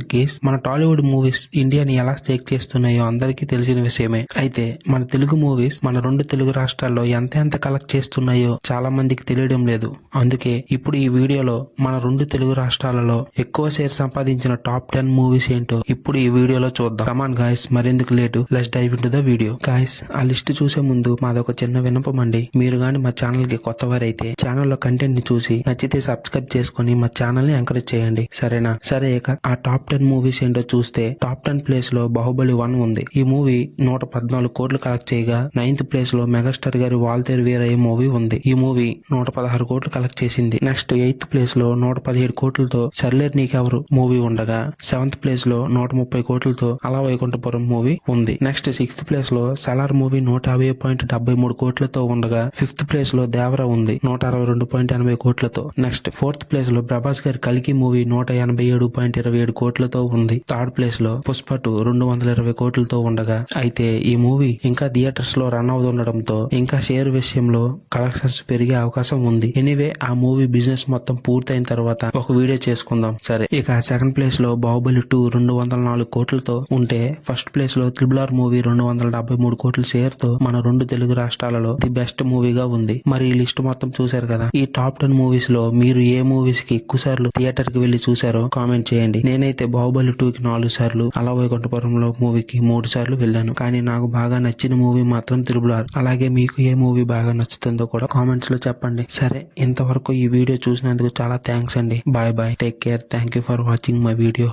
Case మన Tollywood movies ఇండియాని ఎలా స్టేక్ చేస్తున్నాయో అందరికీ తెలిసిన విషయమే. అయితే మన తెలుగు మూవీస్ మన రెండు తెలుగు రాష్ట్రాల్లో ఎంత ఎంత కలెక్ట్ చేస్తున్నాయో చాలా మందికి తెలియడం లేదు. అందుకే ఇప్పుడు ఈ వీడియోలో మన రెండు తెలుగు రాష్ట్రాలలో ఎక్కువ షేర్ సంపాదించిన టాప్ టెన్ మూవీస్ ఏంటో ఇప్పుడు ఈ వీడియోలో చూద్దాం. కమాన్ గాయస్ మరెందుకు late? Let's dive into the video guys ఆ లిస్ట్ చూసే ముందు మాదొక చిన్న విన్నపం అండి. మీరు గాని మా ఛానల్కి కొత్త వారైతే ఛానల్లో కంటెంట్ని చూసి నచ్చితే సబ్స్క్రైబ్ చేసుకుని మా ఛానల్ని ఎంకరేజ్ చేయండి. సరేనా? సరే ఇక ఆ టాప్ టెన్ మూవీస్ ఏంటో చూస్తే టాప్ టెన్ ప్లేస్లో బాహుబలి వన్ ఉంది. ఈ మూవీ నూట పద్నాలుగు కోట్లు కలెక్ట్ చేయగా నైన్త్ ప్లేస్లో మెగాస్టార్ గారి వాల్తేరు వీరయ్య మూవీ ఉంది. ఈ మూవీ నూట పదహారు కోట్లు కలెక్ట్ చేసింది. నెక్స్ట్ ఎయిత్ ప్లేస్లో నూట పదిహేడు కోట్లతో సర్లేర్ నీకెవరు మూవీ ఉండగా సెవెంత్ ప్లేస్లో నూట ముప్పై కోట్లతో అలా వైకుంఠపురం మూవీ ఉంది. నెక్స్ట్ సిక్స్త్ ప్లేస్లో సలార్ మూవీ నూట యాభై పాయింట్ డెబ్బై మూడు కోట్లతో ఉండగా ఫిఫ్త్ ప్లేస్లో దేవర ఉంది నూట అరవై రెండు పాయింట్ ఎనభై కోట్లతో. నెక్స్ట్ ఫోర్త్ ప్లేస్లో ప్రభాస్ గారి కలికి మూవీ నూట ఎనభై ఏడు పాయింట్ ఇరవై ఏడు కోట్లు కోట్లతో ఉంది. థర్డ్ ప్లేస్లో పుష్ప టూ రెండు వందల ఇరవై కోట్లతో ఉండగా అయితే ఈ మూవీ ఇంకా థియేటర్స్లో రన్ అవుతుండడంతో ఇంకా షేర్ విషయంలో కలెక్షన్స్ పెరిగే అవకాశం ఉంది. ఎనీవే ఆ మూవీ బిజినెస్ మొత్తం పూర్తయిన తర్వాత ఒక వీడియో చేసుకుందాం. సరే ఇక సెకండ్ ప్లేస్లో బాహుబలి టూ రెండు వందల నాలుగు కోట్లతో ఉంటే ఫస్ట్ ప్లేస్లో త్రిబుల్ ఆర్ మూవీ రెండు వందల డెబ్బై మూడు కోట్ల షేర్తో మన రెండు తెలుగు రాష్ట్రాలలో ది బెస్ట్ మూవీగా ఉంది. మరి ఈ లిస్ట్ మొత్తం చూశారు కదా? ఈ టాప్ టెన్ మూవీస్లో మీరు ఏ మూవీస్కి ఎక్కువ సార్లు థియేటర్కి వెళ్ళి చూసారో కామెంట్ చేయండి. నేనైతే బాహుబలి టూ కి నాలుగు సార్లు అలా వైకుంఠపురంలో మూవీకి మూడు సార్లు వెళ్ళాను. కానీ నాకు బాగా నచ్చిన మూవీ మాత్రం త్రిబుల్ ఆర్ అలాగే మీకు ఏ మూవీ బాగా నచ్చుతుందో కూడా కామెంట్స్లో చెప్పండి. సరే ఇంతవరకు ఈ వీడియో చూసినందుకు చాలా థ్యాంక్స్ అండి. Bye bye take care thank you for watching my video